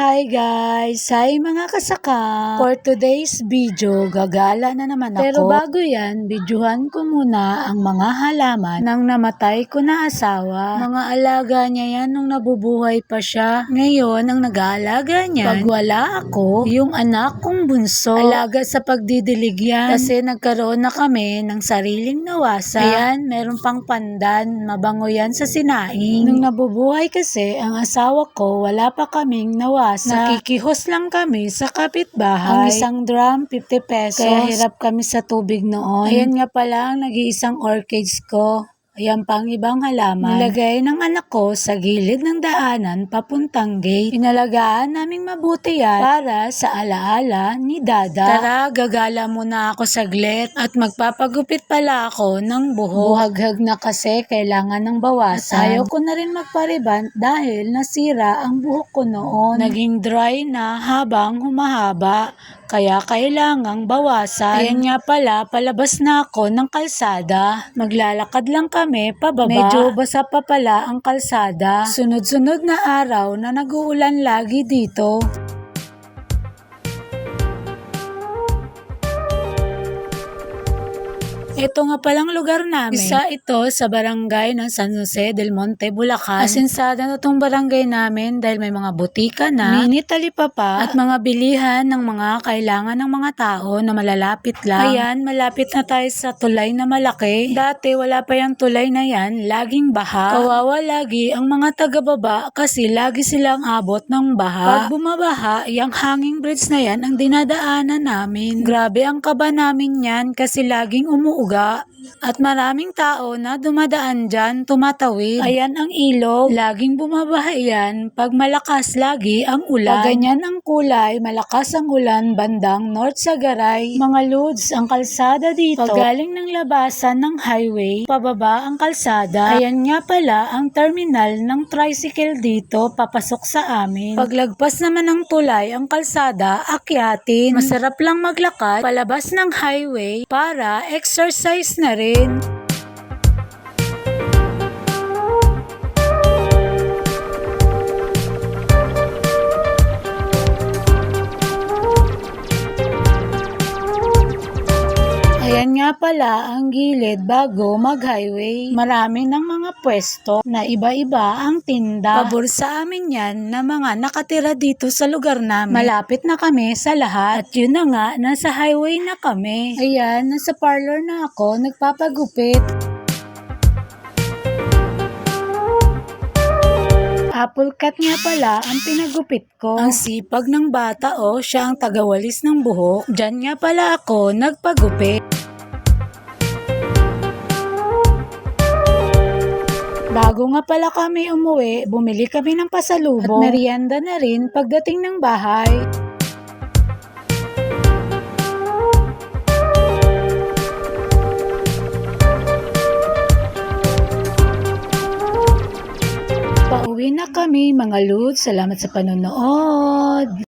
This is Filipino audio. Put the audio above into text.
Hi guys! Hi mga kasaka! For today's video, gagala na naman ako. Pero bago yan, videohan ko muna ang mga halaman ng namatay ko na asawa. Mga alaga niya yan nung nabubuhay pa siya. Ngayon, ang nag-aalaga niya, pag wala ako, yung anak kong bunso, alaga sa pagdidilig yan. Kasi nagkaroon na kami ng sariling nawasa. Ayan, meron pang pandan, mabango yan sa sinaing. Nung nabubuhay kasi, ang asawa ko, wala pa kaming nawasa. Nakikihos lang kami sa kapitbahay. Ang isang drum, 50 pesos. Kaya hirap kami sa tubig noon. Ayan nga pala ang nag-iisang orchids ko. Ayan pang ibang halaman. Nilagay ng anak ko sa gilid ng daanan papuntang gate. Inalagaan naming mabuti yan para sa alaala ni Dada. Tara, gagala muna ako saglit at magpapagupit pala ako ng buhok. Buhaghag na kasi kailangan ng bawasan. At ayaw ko na rin magpariban dahil nasira ang buhok ko noon. Naging dry na habang humahaba kaya kailangang bawasan. Ayan nga pala, palabas na ako ng kalsada. Maglalakad lang kami pababa. Medyo basa pa pala ang kalsada. Sunod-sunod na araw na nag-uulan lagi dito. Ito nga palang lugar namin. Isa ito sa barangay ng San Jose del Monte, Bulacan. Asinsada na itong barangay namin dahil may mga butika na, mini talipapa at mga bilihan ng mga kailangan ng mga tao na malalapit lang. Ayan, malapit na tayo sa tulay na malaki. Dati wala pa yung tulay na yan, laging baha. Kawawa lagi ang mga taga-baba kasi lagi silang abot ng baha. Pag bumabaha, yung hanging bridge na yan ang dinadaanan namin. Grabe ang kaba namin yan kasi laging umuuga at maraming tao na dumadaan dyan tumatawid. Ayan ang ilog, laging bumabaha yan pag malakas lagi ang ulan. Pag ganyan ang kulay, malakas ang ulan bandang North Sagaray. Mga loads, ang kalsada dito. Pag galing ng labasan ng highway, pababa ang kalsada. Ayan nga pala ang terminal ng tricycle dito papasok sa amin. Paglagpas naman ng tulay ang kalsada, akyatin. Masarap lang maglakad palabas ng highway para exercise na rin. Nga pala ang gilid bago mag-highway. Marami ng mga pwesto na iba-iba ang tinda. Pabor sa amin yan na mga nakatira dito sa lugar namin. Malapit na kami sa lahat. At yun na nga, nasa highway na kami. Ayan, nasa parlor na ako, nagpapagupit. Apple cut nga pala ang pinagupit ko. Ang sipag ng bata o siya ang tagawalis ng buhok. Diyan nga pala ako nagpagupit. Bago nga pala kami umuwi, bumili kami ng pasalubong at merienda na rin pagdating ng bahay. Pauwi na kami mga lods. Salamat sa panonood.